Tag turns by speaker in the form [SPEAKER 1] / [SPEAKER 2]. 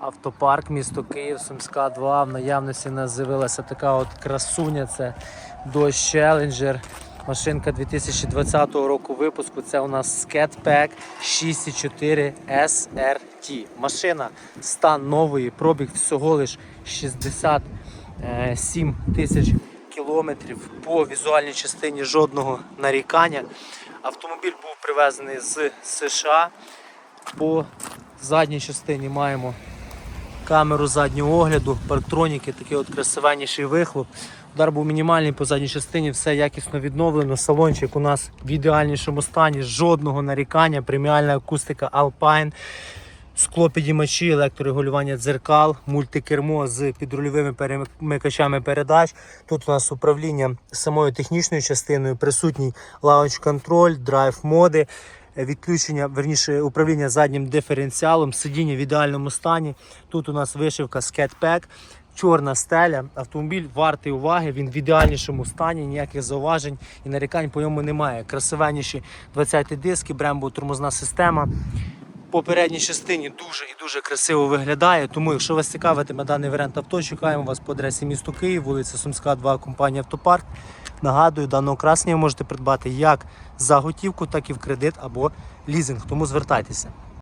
[SPEAKER 1] Автопарк, місто Київ, Сумська 2. В наявності у нас з'явилася така от красуня. Це Dodge Challenger. Машинка 2020 року випуску. Це у нас Sketpack 6.4 SRT. Машина стан нової, пробіг всього лиш 67 тисяч кілометрів. По візуальній частині жодного нарікання. Автомобіль був привезений з США. По задній частині маємо камеру заднього огляду, парктроніки, такий от красивенніший вихлоп. Удар був мінімальний по задній частині, все якісно відновлено. Салончик у нас в ідеальнішому стані, жодного нарікання, преміальна акустика Alpine, склопідіймачі, електрорегулювання дзеркал, мультикермо з підрульовими перемикачами передач. Тут у нас управління самою технічною частиною, присутній лаунч контроль, драйв моди відключення, верніше управління заднім диференціалом, сидіння в ідеальному стані. Тут у нас вишивка Sketpack, чорна стеля. Автомобіль вартий уваги, він в ідеальнішому стані, ніяких зауважень і нарікань по ньому немає. Красивеніші 20-ті диски, Brembo тормозна система. По передній частині дуже і дуже красиво виглядає. Тому, якщо вас цікавитиме даний варіант авто, чекаємо вас по адресі місто Київ, вулиця Сумська, 2, компанія Автопарк. Нагадую, даного красення можете придбати як за готівку, так і в кредит або лізинг. Тому звертайтеся.